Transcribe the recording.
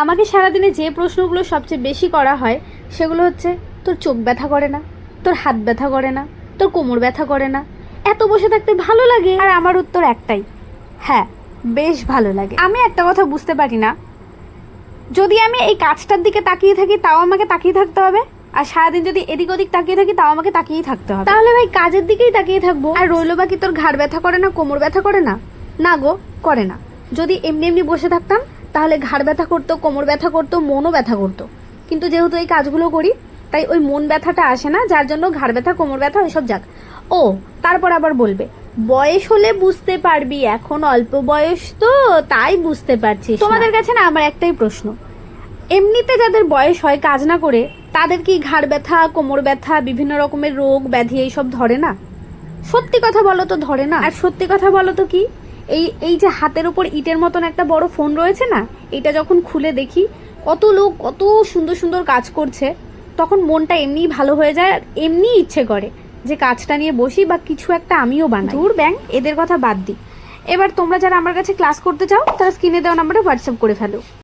আমাকে সারাদিনে যে প্রশ্নগুলো সবচেয়ে বেশি করা হয়, সেগুলো হচ্ছে, তোর চোখ ব্যথা করে না? তোর হাত ব্যথা করে না? তোর কোমর ব্যথা করে না? এত বসে থাকতে ভালো লাগে। আর আমার উত্তর একটাই। হ্যাঁ বেশ ভালো লাগে। আমি একটা কথা বুঝতে পারি না। যদি আমি এই কাজটার দিকে তাকিয়ে থাকি, তাও আমাকে তাকিয়ে থাকতে হবে? আর সারাদিন যদি এদিক ওদিক তাকিয়ে থাকি, তাও আমাকে তাকিয়েই থাকতে হবে? তাহলে ভাই, কাজের দিকেই তাকিয়ে থাকব। আর রইল বাকি তোর ঘাড় ব্যথা করে না, কোমর ব্যথা করে না? না গো, করে না। যদি এমনি এমনি বসে থাকতাম তাহলে ঘাড় ব্যথা করতো, কোমর ব্যথা করতো, মনও ব্যথা করতো। কিন্তু যেহেতু এই কাজগুলো করি, তাই ওই মন ব্যথাটা আসে না, যার জন্য ঘাড় ব্যথা, কোমর ব্যথা, ওইসব যাক। ও, তারপর আবার বলবে, বয়স হলে বুঝতে পারবি, এখন অল্প বয়স তো, তাই বুঝতে পারছিস তোমাদের কাছে না আমার একটাই প্রশ্ন, এমনিতে যাদের বয়স হয় কাজ না করে, তাদের কি ঘাড় ব্যথা, কোমর ব্যথা, বিভিন্ন রকমের রোগ, ব্যাধি, এইসব ধরে না? সত্যি কথা বলো তো ধরে না। আর সত্যি কথা বলো তো কি? এই এই যে হাতের ওপর ইটের মতন একটা বড় ফোন রয়েছে না এটা যখন খুলে দেখি কত লোক কত সুন্দর সুন্দর কাজ করছে তখন মনটা এমনিই ভালো হয়ে যায় আর এমনিই ইচ্ছে করে যে কাজটা নিয়ে বসি বা কিছু একটা আমিও বানাই। দূর ব্যাং। এদের কথা বাদ দিই। এবার তোমরা যারা আমার কাছে ক্লাস করতে চাও তারা স্ক্রিনে দেওয়া নাম্বারে হোয়াটসঅ্যাপ করে ফেলো।